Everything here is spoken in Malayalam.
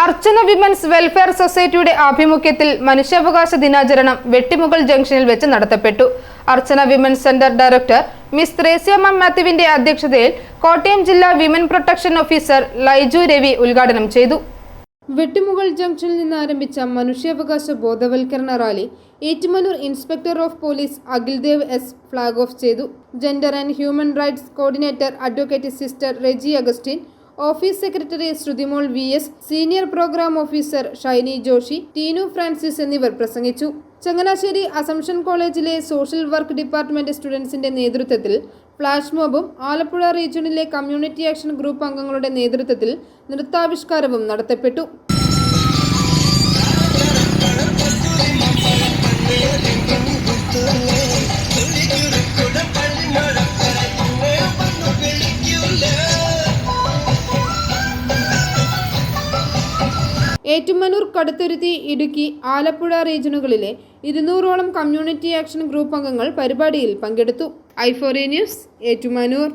അർച്ചന വിമൻസ് വെൽഫെയർ സൊസൈറ്റിയുടെ ആഭിമുഖ്യത്തിൽ മനുഷ്യാവകാശ ദിനാചരണം വെട്ടിമുകൾ ജംഗ്ഷനിൽ വെച്ച് നടത്തപ്പെട്ടു. Archana women's centre director miss Thresiamma മാത്യുവിന്റെ അധ്യക്ഷതയിൽ കോട്ടയം ജില്ലാ women protection officer Laiju Ravi ഉദ്ഘാടനം ചെയ്തു. വെട്ടിമുകൾ ജംഗ്ഷനിൽ നിന്ന് ആരംഭിച്ച മനുഷ്യാവകാശ ബോധവൽക്കരണ rally Ettumanoor inspector of police Akhildev S flag off ചെയ്തു. Gender and human rights coordinator advocate sister Reji Augustine office secretary Shrutimol V S senior programme officer Shiny Joshy Tinu Francis എന്നിവർ പ്രസംഗിച്ചു. ചങ്ങനാശ്ശേരി അസംഷൻ കോളേജിലെ സോഷ്യൽ വർക്ക് ഡിപ്പാർട്ട്മെന്റ് സ്റ്റുഡൻസിന്റെ നേതൃത്വത്തിൽ ഫ്ലാഷ് മോബും ആലപ്പുഴ റീജിയണിലെ കമ്മ്യൂണിറ്റി ആക്ഷൻ ഗ്രൂപ്പ് അംഗങ്ങളുടെ നേതൃത്വത്തിൽ നൃത്താവിഷ്കാരവും നടത്തപ്പെട്ടു. ഏറ്റുമനൂർ കടുത്തുരുത്തി ഇടുക്കി ആലപ്പുഴ റീജിയനുകളിലെ ഇരുന്നൂറോളം കമ്മ്യൂണിറ്റി ആക്ഷൻ ഗ്രൂപ്പ് അംഗങ്ങൾ പരിപാടിയിൽ പങ്കെടുത്തു. ഐഫോറി ന്യൂസ് ഏറ്റുമാനൂർ.